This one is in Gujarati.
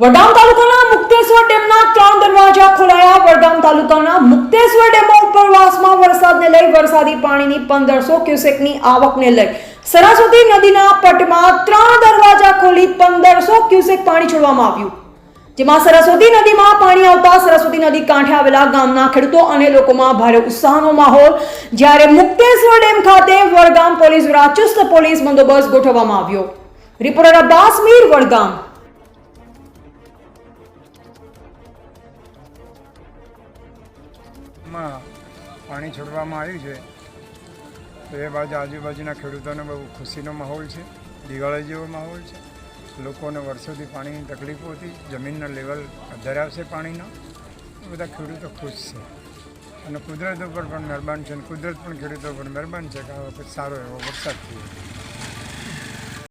વડગામ તાલુકાના મુક્તેશ્વર ડેમના ત્રણ દરવાજા ખોલાયા. વડગામ તાલુકાના મુક્તેશ્વર ડેમમાં ઉપરવાસમાં વરસાદને લઈ વરસાદી પાણીની પંદરસો ક્યુસેકની આવકને લઈ સરસ્વતી નદીના પટમાં ત્રણ દરવાજા ખોલી પંદરસો ક્યુસેક પાણી છોડવામાં આવ્યું. જેમાં સરસ્વતી નદીમાં પાણી આવતા સરસ્વતી નદી કાંઠે આવેલા ગામના ખેડૂતો અને લોકોમાં ભારે ઉત્સાહનો માહોલ. જ્યારે મુક્તેશ્વર ડેમ ખાતે વડગામ પોલીસ દ્વારા ચુસ્ત પોલીસ બંદોબસ્ત ગોઠવવામાં આવ્યો. રિપોર્ટર અબ્બાસ મીર, વડગામ. માં પાણી છોડવામાં આવ્યું છે. તો એ બાજુ આજુબાજુના ખેડૂતોને બહુ ખુશીનો માહોલ છે, દિવાળી જેવો માહોલ છે. લોકોને વર્ષોથી પાણીની તકલીફો હતી, જમીનના લેવલ વધારે આવશે પાણીનો. બધા ખેડૂતો ખુશ છે. અને કુદરત ઉપર પણ મહેરબાન છે અને કુદરત પણ ખેડૂતો પર મહેરબાન છે કે આ વખત સારો એવો વરસાદ થયો.